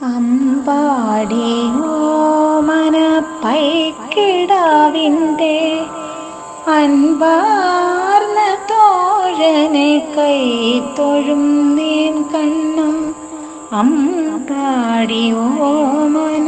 അമ്പാടിയോ മനപ്പൈക്കിടാവിന്റെ അൻപാർന്ന തോഴനെ കൈ തൊഴും നീൻ കണ്ണം അമ്പാടിയോ മന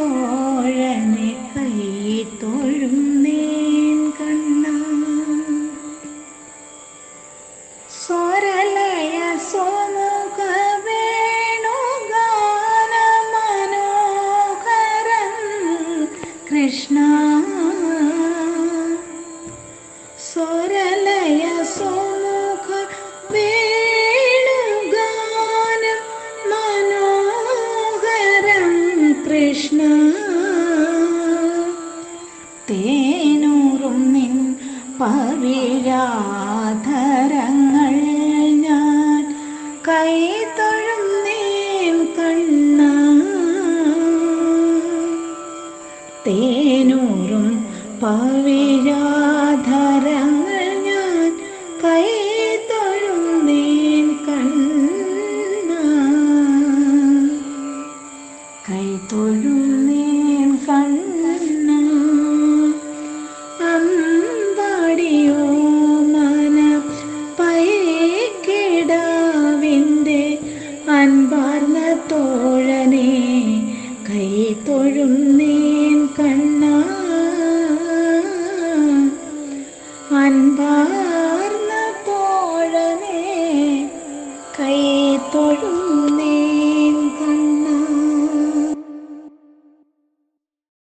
തോഴനെ കൈ തൊഴും നീൻ കണ്ണ സ്വരലയ സോമുഖ വേണുഗാന മനോഹരം കൃഷ്ണ പവിഴാധരങ്ങൾ ഞാൻ കൈ തൊഴും നീൻ കണ്ണ. തേനൂറും പവിഴാധരങ്ങൾ ഞാൻ കൈ തൊഴും നീൻ കണ്ണ. കൈ തൊഴും കണ്ണ.